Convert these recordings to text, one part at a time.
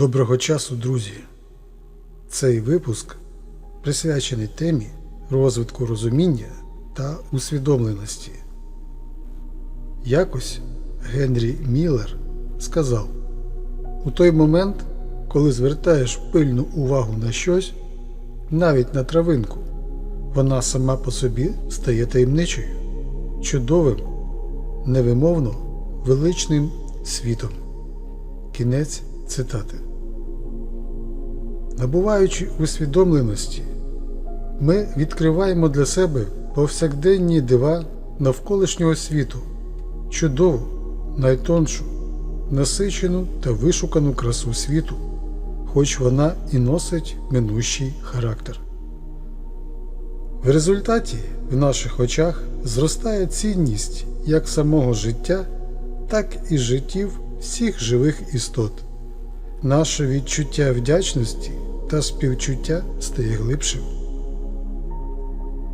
Доброго часу, друзі! Цей випуск присвячений темі розвитку розуміння та усвідомленості. Якось Генрі Міллер сказав: у той момент, коли звертаєш пильну увагу на щось, навіть на травинку, вона сама по собі стає таємничою, чудовим, невимовно величним світом. Кінець цитати. Набуваючи усвідомленості, ми відкриваємо для себе повсякденні дива навколишнього світу, чудову, найтоншу, насичену та вишукану красу світу, хоч вона і носить минущий характер. В результаті в наших очах зростає цінність як самого життя, так і життів всіх живих істот. Наше відчуття вдячності та співчуття стає глибшим.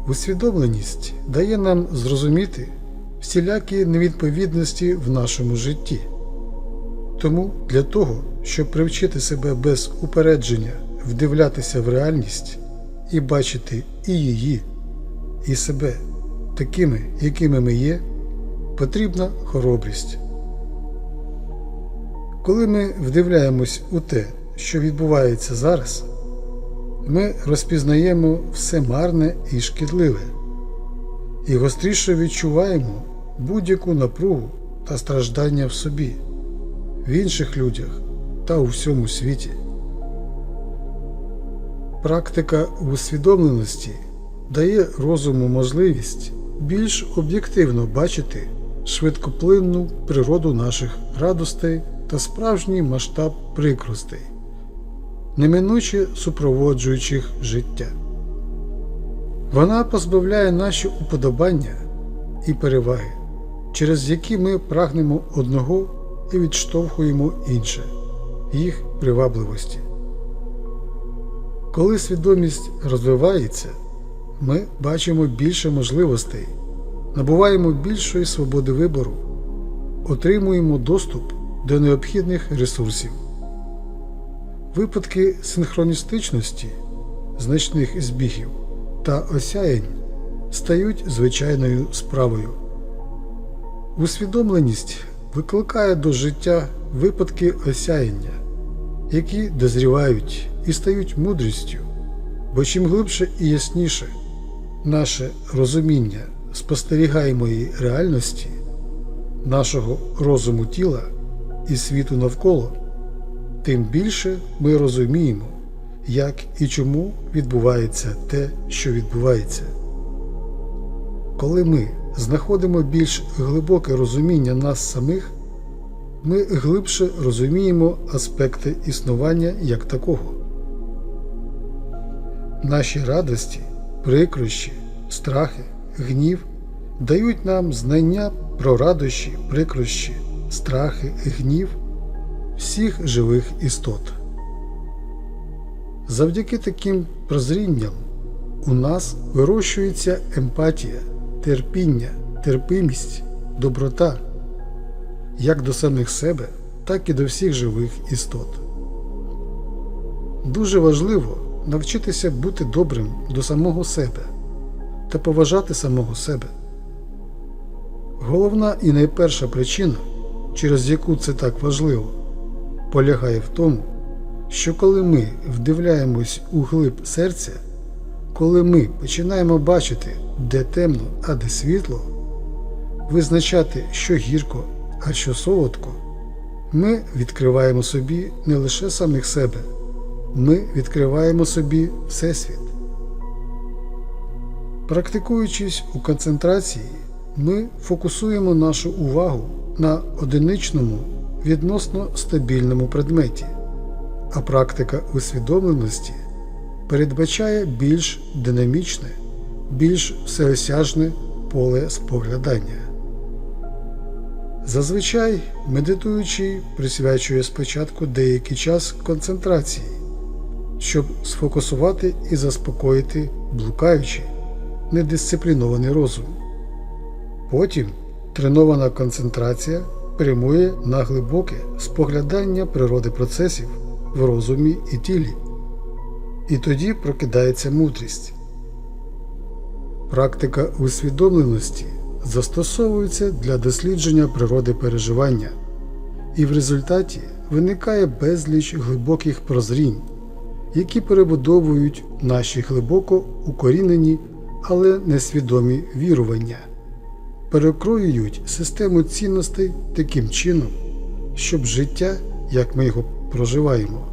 Усвідомленість дає нам зрозуміти всілякі невідповідності в нашому житті. Тому для того, щоб привчити себе без упередження вдивлятися в реальність і бачити і її, і себе такими, якими ми є, потрібна хоробрість. Коли ми вдивляємось у те, що відбувається зараз, ми розпізнаємо все марне і шкідливе, і гостріше відчуваємо будь-яку напругу та страждання в собі, в інших людях та у всьому світі. Практика усвідомленості дає розуму можливість більш об'єктивно бачити швидкоплинну природу наших радостей та справжній масштаб прикростей, неминуче супроводжуючих життя. Вона позбавляє наші уподобання і переваги, через які ми прагнемо одного і відштовхуємо інше, їх привабливості. Коли свідомість розвивається, ми бачимо більше можливостей, набуваємо більшої свободи вибору, отримуємо доступ до необхідних ресурсів. Випадки синхроністичності, значних збігів та осяянь стають звичайною справою. Усвідомленість викликає до життя випадки осяяння, які дозрівають і стають мудрістю, бо чим глибше і ясніше наше розуміння спостерігаємої реальності, нашого розуму тіла і світу навколо, тим більше ми розуміємо, як і чому відбувається те, що відбувається. Коли ми знаходимо більш глибоке розуміння нас самих, ми глибше розуміємо аспекти існування як такого. Наші радості, прикрощі, страхи, гнів дають нам знання про радощі, прикрощі, страхи, гнів всіх живих істот. Завдяки таким прозрінням у нас вирощується емпатія, терпіння, терпимість, доброта як до самих себе, так і до всіх живих істот. Дуже важливо навчитися бути добрим до самого себе та поважати самого себе. Головна і найперша причина, через яку це так важливо, полягає в тому, що коли ми вдивляємось у глиб серця, коли ми починаємо бачити, де темно, а де світло, визначати, що гірко, а що солодко, ми відкриваємо собі не лише самих себе, ми відкриваємо собі Всесвіт. Практикуючись у концентрації, ми фокусуємо нашу увагу на одиничному відносно стабільному предметі, а практика усвідомленості передбачає більш динамічне, більш всеосяжне поле споглядання. Зазвичай медитуючий присвячує спочатку деякий час концентрації, щоб сфокусувати і заспокоїти блукаючий, недисциплінований розум. Потім тренована концентрація прямує на глибоке споглядання природи процесів в розумі і тілі. І тоді прокидається мудрість. Практика усвідомленості застосовується для дослідження природи переживання, і в результаті виникає безліч глибоких прозрінь, які перебудовують наші глибоко укорінені, але несвідомі вірування, перекроюють систему цінностей таким чином, щоб життя, як ми його проживаємо,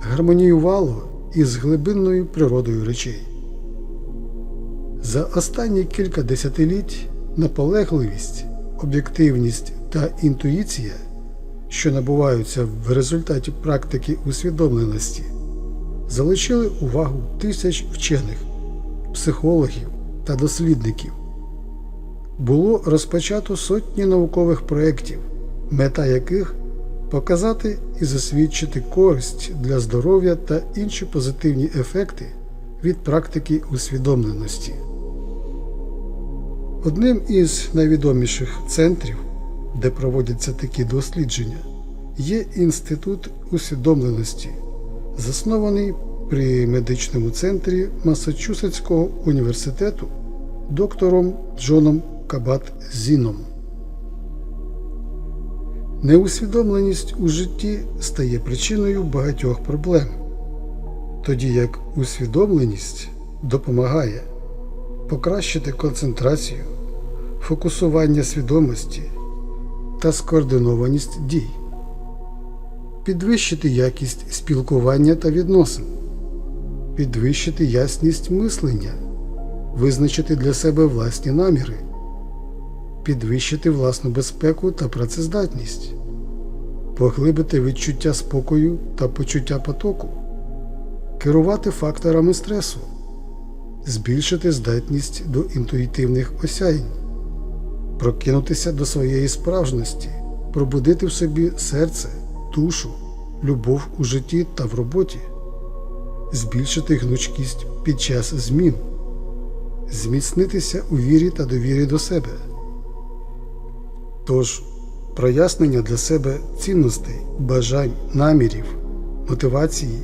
гармоніювало із глибинною природою речей. За останні кілька десятиліть наполегливість, об'єктивність та інтуїція, що набуваються в результаті практики усвідомленості, залучили увагу тисяч вчених, психологів та дослідників. Було розпочато сотні наукових проєктів, мета яких показати і засвідчити користь для здоров'я та інші позитивні ефекти від практики усвідомленості. Одним із найвідоміших центрів, де проводяться такі дослідження, є Інститут усвідомленості, заснований при медичному центрі Масачусетського університету доктором Джоном Кабат Зіном. Неусвідомленість у житті стає причиною багатьох проблем, тоді як усвідомленість допомагає покращити концентрацію, фокусування свідомості та скоординованість дій, підвищити якість спілкування та відносин, підвищити ясність мислення, визначити для себе власні наміри, підвищити власну безпеку та працездатність, поглибити відчуття спокою та почуття потоку, керувати факторами стресу збільшити здатність до інтуїтивних осяянь, прокинутися до своєї справжності, пробудити в собі серце, душу, любов у житті та в роботі, збільшити гнучкість під час змін, зміцнитися у вірі та довірі до себе. Тож, прояснення для себе цінностей, бажань, намірів, мотивації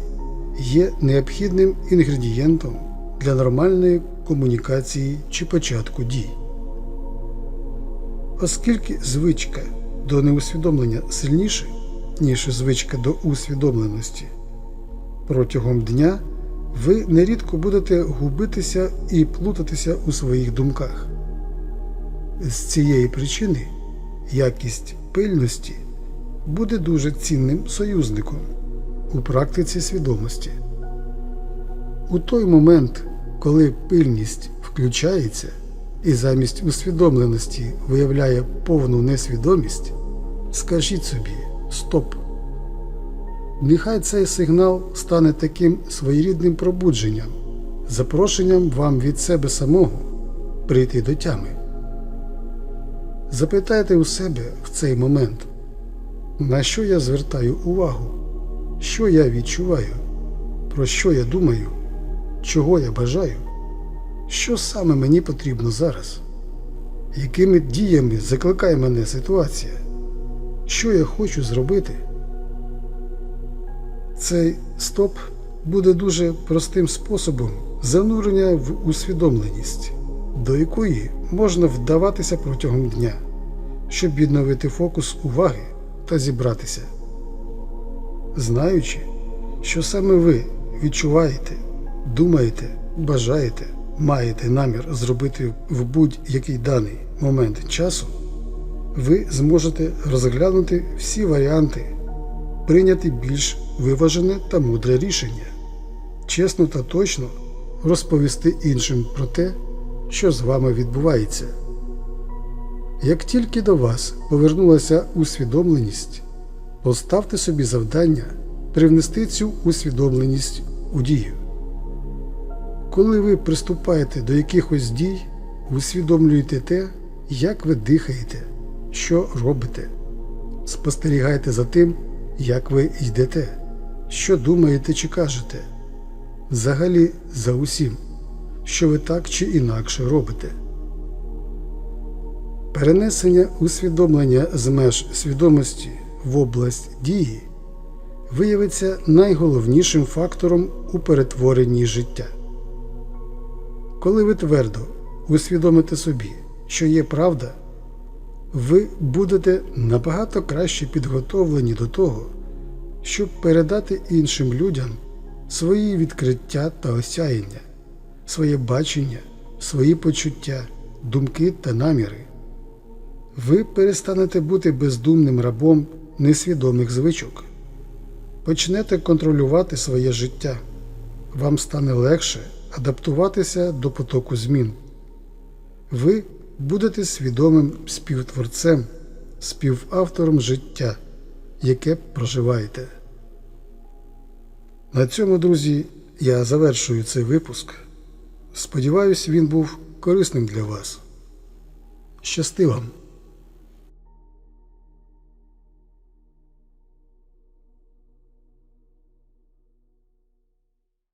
є необхідним інгредієнтом для нормальної комунікації чи початку дій. Оскільки звичка до неусвідомлення сильніша, ніж звичка до усвідомленості, протягом дня ви нерідко будете губитися і плутатися у своїх думках. З цієї причини якість пильності буде дуже цінним союзником у практиці свідомості. У той момент, коли пильність включається і замість усвідомленості виявляє повну несвідомість, скажіть собі стоп. Нехай цей сигнал стане таким своєрідним пробудженням, запрошенням вам від себе самого прийти до тями. Запитайте у себе в цей момент, на що я звертаю увагу, що я відчуваю, про що я думаю чого я бажаю, що саме мені потрібно зараз, якими діями закликає мене ситуація, що я хочу зробити. Цей стоп буде дуже простим способом занурення в усвідомленість, до якої можна вдаватися протягом дня, щоб відновити фокус уваги та зібратися. Знаючи, що саме ви відчуваєте думаєте, бажаєте, маєте намір зробити в будь-який даний момент часу, ви зможете розглянути всі варіанти, прийняти більш виважене та мудре рішення, чесно та точно розповісти іншим про те, що з вами відбувається. Як тільки до вас повернулася усвідомленість, поставте собі завдання привнести цю усвідомленість у дію. Коли ви приступаєте до якихось дій, усвідомлюєте те, як ви дихаєте, що робите. Спостерігайте за тим, як ви йдете, що думаєте чи кажете, взагалі за усім, що ви так чи інакше робите. Перенесення усвідомлення з меж свідомості в область дії виявиться найголовнішим фактором у перетворенні життя. Коли ви твердо усвідомите собі, що є правда, ви будете набагато краще підготовлені до того, щоб передати іншим людям свої відкриття та осяяння, своє бачення, свої почуття, думки та наміри. Ви перестанете бути бездумним рабом несвідомих звичок. Почнете контролювати своє життя. Вам стане легше адаптуватися до потоку змін. Ви будете свідомим співтворцем, співавтором життя, яке проживаєте. На цьому, друзі, я завершую цей випуск. Сподіваюсь, він був корисним для вас. Щасти вам!